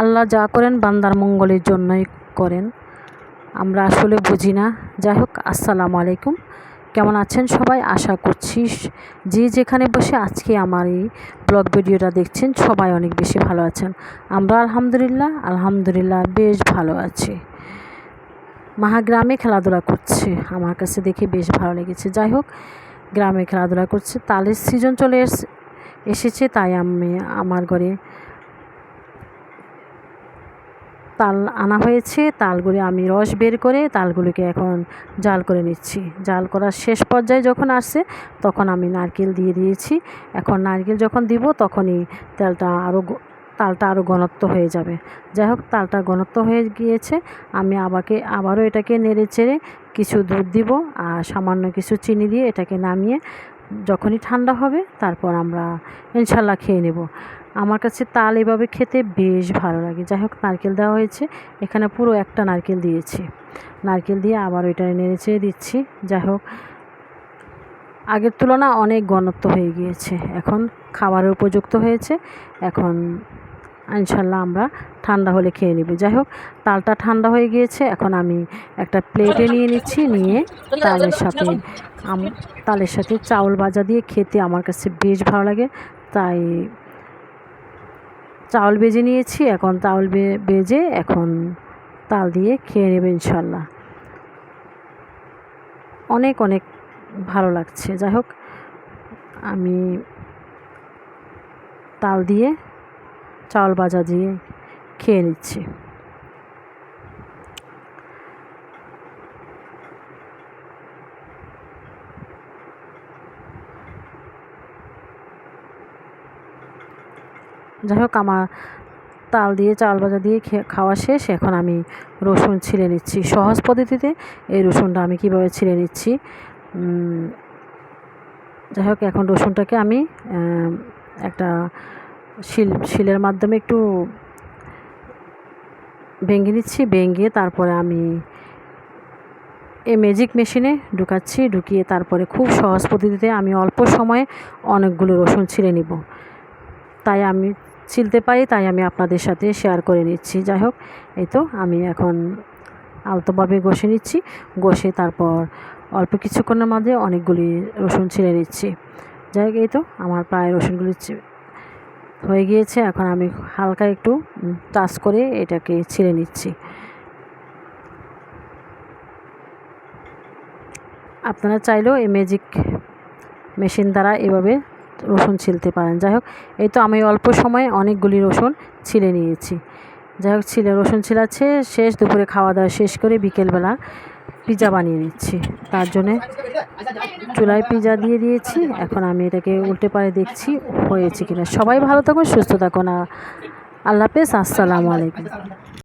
আল্লাহ যা করেন, বান্দার মঙ্গলের জন্যই করেন। আমরা আসলে বুঝি না। যাই হোক, আসসালামু আলাইকুম। কেমন আছেন সবাই? আশা করছি যে যেখানে বসে আজকে আমার এই ব্লগ ভিডিওটা দেখছেন, সবাই অনেক বেশি ভালো আছেন। আমরা আলহামদুলিল্লাহ আলহামদুলিল্লাহ বেশ ভালো আছি। মাহা গ্রামে খেলাধুলা করছে। আমার কাছে দেখে বেশ ভালো লেগেছে। যাই হোক, গ্রামে খেলাধুলা করছে। তালের সিজন চলে এসেছে, তাই আমি আমার ঘরে তাল আনা হয়েছে, তালগুলি আমি রস বের করে তালগুলিকে এখন জাল করে নিচ্ছি। জাল করার শেষ পর্যায়ে যখন আসছে, তখন আমি নারকেল দিয়ে দিয়েছি। এখন নারকেল যখন দিব, তখনই তেলটা আরও তালটা আরও ঘনত্ব হয়ে যাবে। যাই হোক তালটা ঘনত্ব হয়ে গিয়েছে। আমি আবাকে, আবারও এটাকে নেড়ে চেড়ে কিছু দুধ দিব আর সামান্য কিছু চিনি দিয়ে এটাকে নামিয়ে যখনই ঠান্ডা হবে, তারপর আমরা ইনশাল্লাহ খেয়ে নেব। আমার কাছে তাল এভাবে খেতে বেশ ভালো লাগে। যাই হোক, নারকেল দেওয়া হয়েছে। এখানে পুরো একটা নারকেল দিয়েছি। নারকেল দিয়ে আবার ওইটা নেড়ে চেড়ে দিচ্ছি। যাই হোক, আগের তুলনা অনেক ঘনত্ব হয়ে গিয়েছে। এখন খাবারের উপযুক্ত হয়েছে। এখন ইনশাল্লাহ আমরা ঠান্ডা হলে খেয়ে নেব। যাই হোক, তালটা ঠান্ডা হয়ে গিয়েছে। এখন আমি একটা প্লেটে নিয়ে নিচ্ছি, নিয়ে তালের সাথে তালের সাথে চাউল ভাজা দিয়ে খেতে আমার কাছে বেশ ভালো লাগে। তাই চাউল বেজে নিয়েছি, এখন চাউল বেজে এখন তাল দিয়ে খেয়ে নেবে ইনশাল্লাহ অনেক অনেক ভালো লাগছে। যাই হোক আমি তাল দিয়ে চাউল বাজা দিয়ে খেয়ে নিচ্ছি। যাই হোক, আমার তাল দিয়ে, চাল ভাজা দিয়ে খাওয়া শেষ। এখন আমি রসুন ছিঁড়ে নিচ্ছি সহজ পদ্ধতিতে। এই রসুনটা আমি কীভাবে ছিঁড়ে নিচ্ছি? যাই হোক, এখন রসুনটাকে আমি একটা শিল, শিলের মাধ্যমে একটু ভেঙে নিচ্ছি। ভেঙে তারপরে আমি এই ম্যাজিক মেশিনে ঢুকাচ্ছি। ঢুকিয়ে তারপরে খুব সহজ পদ্ধতিতে আমি অল্প সময়ে অনেকগুলো রসুন ছিঁড়ে নিব। তাই আমি ছিলতে পারি, তাই আমি আপনাদের সাথে শেয়ার করে নিচ্ছি। যাই হোক, এই তো আমি এখন আলতোভাবে ঘষে নিচ্ছি। ঘষে তারপর অল্প কিছুক্ষণের মাঝে অনেকগুলি রসুন ছিঁড়ে নিচ্ছি। যাই হোক, এই তো আমার প্রায় রসুনগুলি হয়ে গিয়েছে। এখন আমি হালকা একটু টাচ করে এটাকে ছিঁড়ে নিচ্ছি। আপনারা চাইলেও এই ম্যাজিক মেশিন দ্বারা এভাবে রসুন ছিলতে পারেন। যাই হোক, এই তো আমি অল্প সময়ে অনেকগুলি রসুন ছিলে নিয়েছি। যাই হোক, ছিলে, রসুন ছিলাচ্ছে, শেষ দুপুরে খাওয়া দাওয়া শেষ করে বিকেলবেলা পিজা বানিয়ে নিচ্ছি। তার জন্যে চুলায় পিজা দিয়ে দিয়েছি। এখন আমি এটাকে উল্টে পারে দেখছি হয়েছে কিনা। সবাই ভালো থাকুন, সুস্থ থাকুন। আল্লাহ হাফেজ, আসসালামু আলাইকুম।